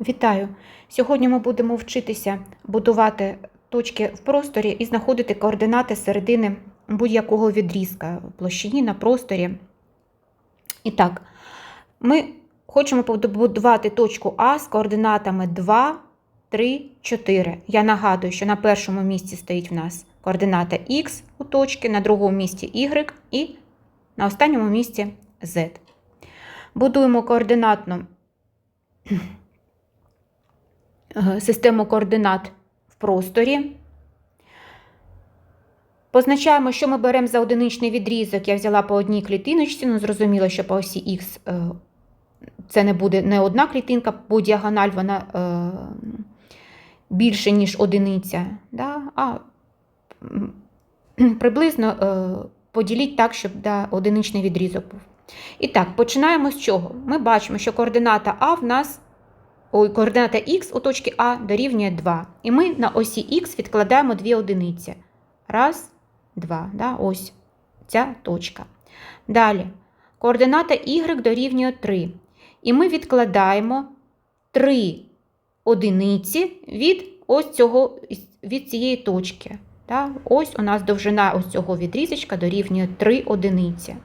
Вітаю! Сьогодні ми будемо вчитися будувати точки в просторі і знаходити координати середини будь-якого відрізка в площині на просторі. І так, ми хочемо побудувати точку А з координатами 2, 3, 4. Я нагадую, що на першому місці стоїть в нас координата Х у точки, на другому місці Y і на останньому місці Z. Будуємо координатну систему координат в просторі. Позначаємо, що ми беремо за одиничний відрізок. Я взяла по одній клітиночці, ну зрозуміло, що по осі Х е, це не буде не одна клітинка, бо діагональ вона е, більше, ніж одиниця. Да? А приблизно е, поділіть так, щоб да, одиничний відрізок був. І так, починаємо з чого? Ми бачимо, що координата А в нас, ой, координата Х у точці А дорівнює 2. І ми на осі Х відкладаємо дві одиниці. Раз, два. Да? Ось ця точка. Далі, координата Y дорівнює 3. І ми відкладаємо 3 одиниці від ось цього, від цієї точки. Да? Ось у нас довжина ось цього відрізочка дорівнює 3 одиниці.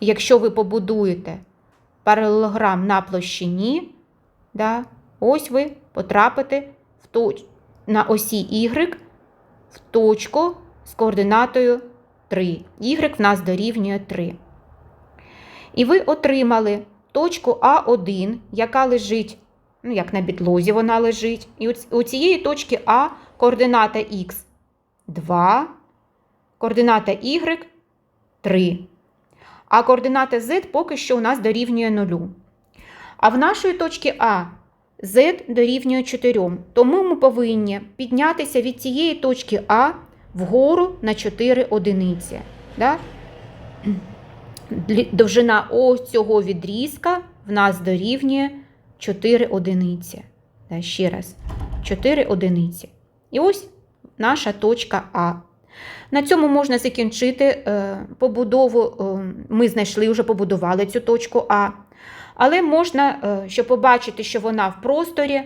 Якщо ви побудуєте паралелограм на площині, да, ось ви потрапите в точ... на осі Y в точку з координатою 3. Y в нас дорівнює 3. І ви отримали точку А1, яка лежить, ну, як на бітлозі вона лежить. І у цієї точки А координата Х 2, координата Y 3. А координата z поки що у нас дорівнює 0. А в нашої точки А z дорівнює 4. Тому ми повинні піднятися від цієї точки А вгору на 4 одиниці. Да? Довжина ось цього відрізка в нас дорівнює 4 одиниці. Да, ще раз, 4 одиниці. І ось наша точка А. На цьому можна закінчити е, побудову. е, Ми знайшли, вже побудували цю точку А. Але можна, е, щоб побачити, що вона в просторі,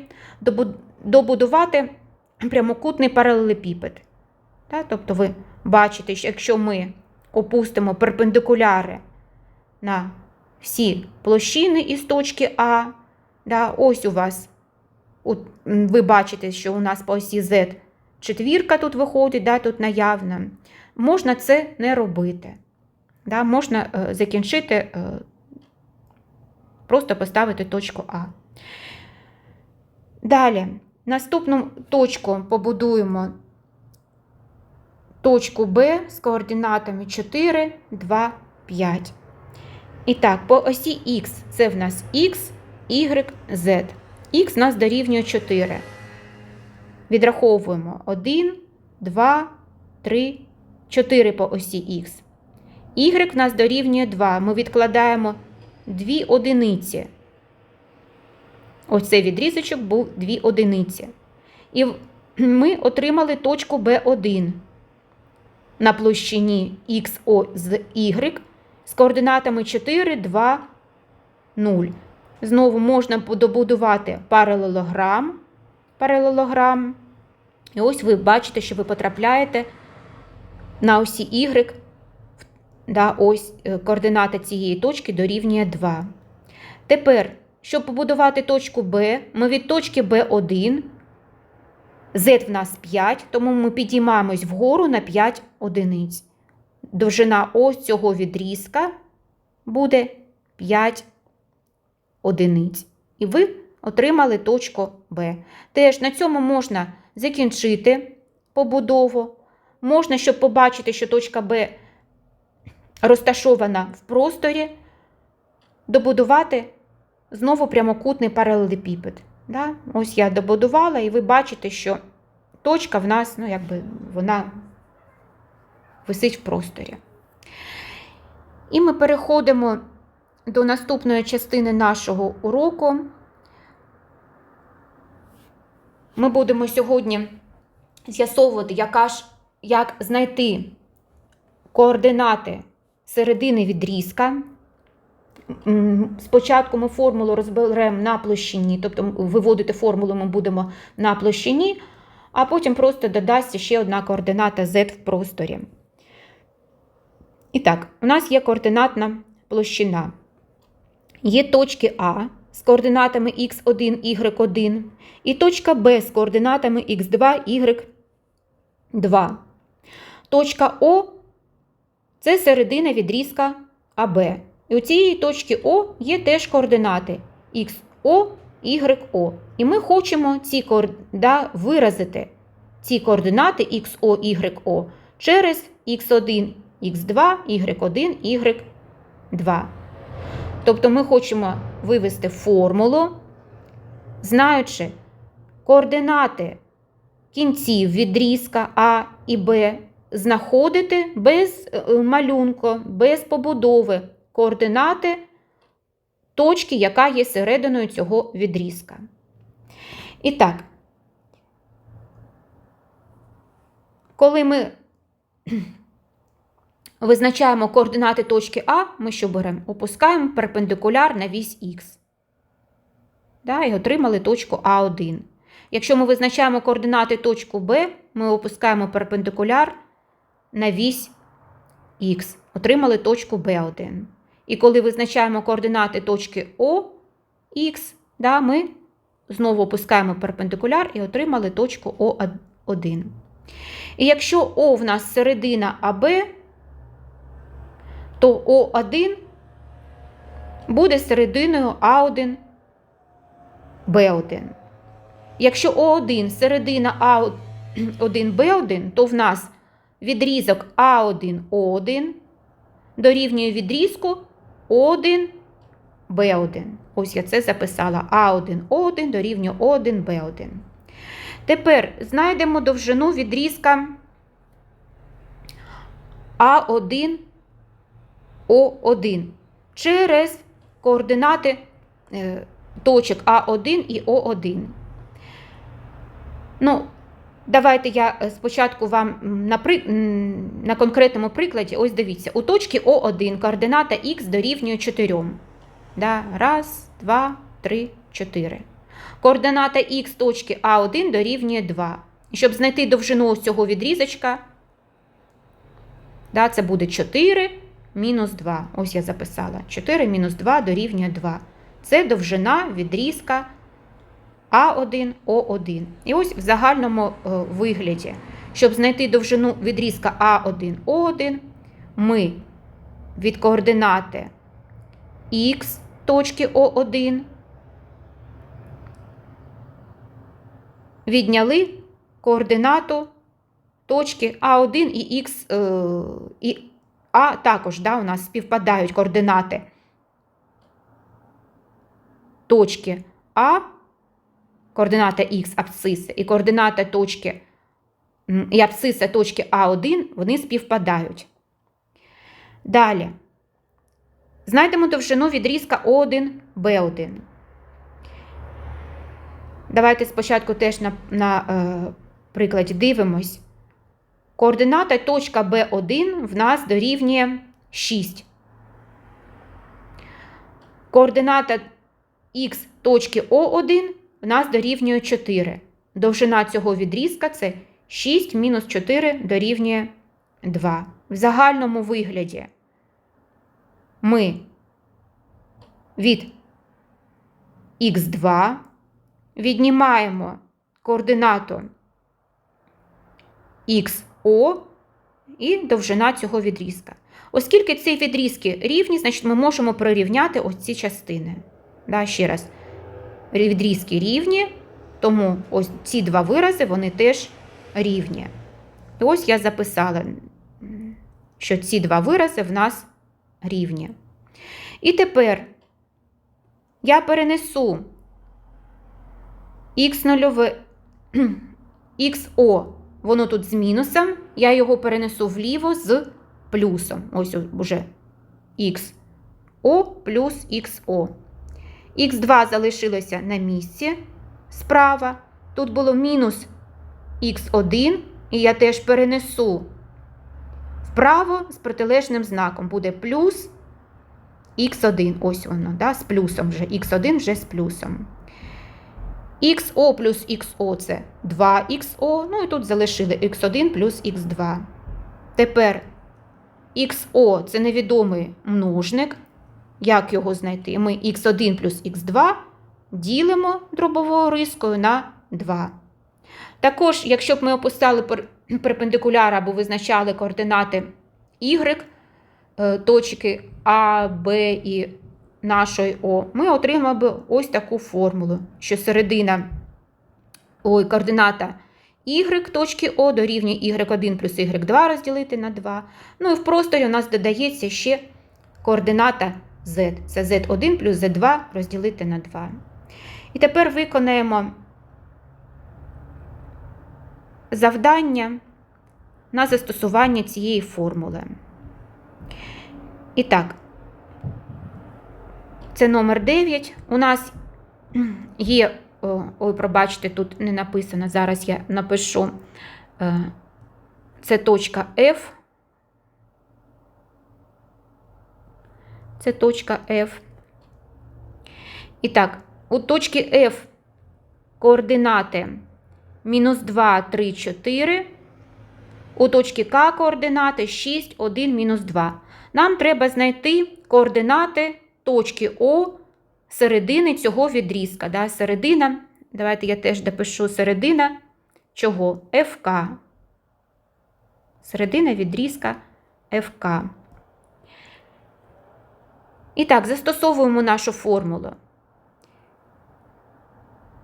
добудувати прямокутний паралелепіпед. Тобто ви бачите, що якщо ми опустимо перпендикуляри на всі площини із точки А, ось у вас, ви бачите, що у нас по осі Z четвірка тут виходить, тут наявна. Можна це не робити. Можна е, закінчити, е, просто поставити точку А. Далі, наступну точку побудуємо точку Б з координатами 4, 2, 5. І так, по осі Х це в нас Х, Y, Z. Х нас дорівнює 4. Відраховуємо 1, 2, 3, 4 по осі Х. Y в нас дорівнює 2. Ми відкладаємо 2 одиниці. Ось цей відрізочок був 2 одиниці. І ми отримали точку B1 на площині XO з Y з координатами 4, 2, 0. Знову можна добудувати паралелограм. паралелограм. І ось ви бачите, що ви потрапляєте на осі Y, да, ось е, координата цієї точки дорівнює 2. Тепер, щоб побудувати точку B, ми від точки B1, Z в нас 5, тому ми підіймаємось вгору на 5 одиниць. Довжина ось цього відрізка буде 5 одиниць. І ви отримали точку Б. Теж на цьому можна закінчити побудову. Можна, щоб побачити, що точка Б розташована в просторі, добудувати знову прямокутний паралелепіпед. Да? Ось я добудувала, і ви бачите, що точка в нас, ну, якби вона висить в просторі. І ми переходимо до наступної частини нашого уроку. Ми будемо сьогодні з'ясовувати, як знайти координати середини відрізка. спочатку ми формулу розберемо на площині, тобто виводити формулу ми будемо на площині, а потім просто додасться ще одна координата z в просторі. І так, у нас є координатна площина. Є точки А з координатами x1, y1 і точка Б з координатами x2, y2. Точка О це середина відрізка АБ. І у цієї точки О є теж координати XO, YO. І ми хочемо ці коор- да, виразити ці координати XO, YO через X1, X2, Y1, Y2. Тобто ми хочемо вивести формулу, знаючи координати кінців відрізка А і Б, знаходити без е, малюнку, без побудови координати точки, яка є серединою цього відрізка. І так, коли ми визначаємо координати точки А, ми що беремо? Опускаємо перпендикуляр на вісь Х. Да, і отримали точку А1. Якщо ми визначаємо координати точку Б, ми опускаємо перпендикуляр на вісь Х. Отримали точку Б1. І коли визначаємо координати точки О, Х, да, ми знову опускаємо перпендикуляр і отримали точку О1. І якщо О в нас середина АБ, то О1 буде серединою А1, Б1. Якщо О1 середина А1, Б1, то в нас відрізок А1, О1 дорівнює відрізку О1, Б1. Ось я це записала. А1, О1 дорівнює О1, Б1. Тепер знайдемо довжину відрізка А1, О1 через координати е, точок А1 і О1. Ну, давайте я е, спочатку вам на, при... на конкретному прикладі, ось дивіться, у точці О1 координата х дорівнює 4. Да? Раз, два, три, чотири. Координата х точки А1 дорівнює 2. І щоб знайти довжину ось цього відрізочка, да, це буде 4 мінус 2. Ось я записала. 4 мінус 2 дорівнює 2. Це довжина відрізка А1, О1. І ось в загальному е, вигляді, щоб знайти довжину відрізка А1, О1, ми від координати х точки О1 відняли координату точки А1 і Х, е, і А також да, у нас співпадають координати точки А, координата Х абсциси і координата точки і абсциса точки А1, вони співпадають. Далі. Знайдемо довжину відрізка О1, Б1. Давайте спочатку теж на, на е, прикладі дивимось. Координата точка B1 в нас дорівнює 6. Координата х точки О1 в нас дорівнює 4. Довжина цього відрізка це 6 мінус 4 дорівнює 2. В загальному вигляді ми від х2 віднімаємо координату XO і довжина цього відрізка. Оскільки ці відрізки рівні, значить ми можемо прирівняти ось ці частини. Да, ще раз, відрізки рівні, тому ось ці два вирази вони теж рівні. І ось я записала, що ці два вирази в нас рівні. І тепер я перенесу х0, xo, воно тут з мінусом, я його перенесу вліво з плюсом. Ось уже xo плюс xo. Х2 залишилося на місці справа. Тут було мінус х1, і я теж перенесу вправо з протилежним знаком. Буде плюс х1, ось воно, да, з плюсом вже, х1 вже з плюсом. XO плюс XO це 2XO, ну і тут залишили x1 плюс x2. Тепер XO це невідомий множник. Як його знайти? Ми x1 плюс x2 ділимо дробовою рискою на 2. Також, якщо б ми описали перпендикуляр або визначали координати y, е, точки А, Б і нашої О, ми отримали б ось таку формулу, що середина ой, координата y точки О дорівнює y1 плюс y2 розділити на 2. Ну і в просторі у нас додається ще координата z. Це z1 плюс z2 розділити на 2. І тепер виконаємо завдання на застосування цієї формули. І так, це номер 9. У нас є, ой, пробачте, тут не написано, зараз я напишу. е, Це точка F. Це точка F. І так, у точки F координати мінус 2, 3, 4. У точки К координати 6, 1, мінус 2. Нам треба знайти координати точки О середини цього відрізка. Да? Середина, давайте я теж допишу середина чого? ФК. Середина відрізка ФК. І так, застосовуємо нашу формулу.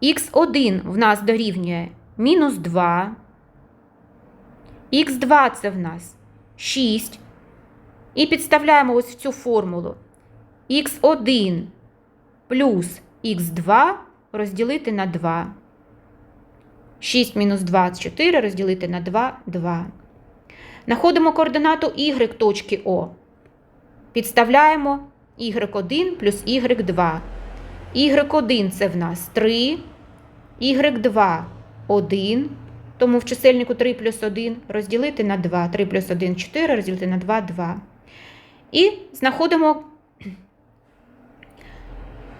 Х1 в нас дорівнює мінус 2. Х2 це в нас 6. І підставляємо ось в цю формулу. Х1 плюс х2 розділити на 2. 6 мінус 2 – 4 розділити на 2 – 2. Знаходимо координату y точки О. Підставляємо y1 плюс y2. y1 це в нас 3, y2 1. Тому в чисельнику 3 плюс 1 розділити на 2. 3 плюс 1 – 4, розділити на 2 – 2. І знаходимо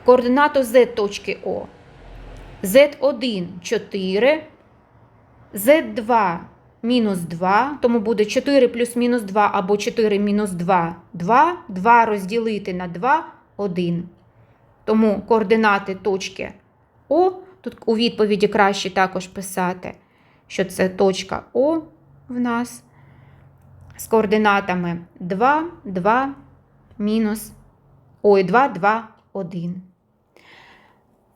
координату z точки О. z1 – 4, z2 – мінус 2, тому буде 4 плюс мінус 2 або 4 мінус 2 – 2, 2 розділити на 2 – 1. Тому координати точки О, тут у відповіді краще також писати, що це точка О в нас з координатами 2, 2, мінус, ой, 2, 2, 1.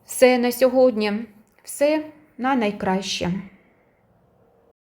Все на сьогодні. Все на найкраще.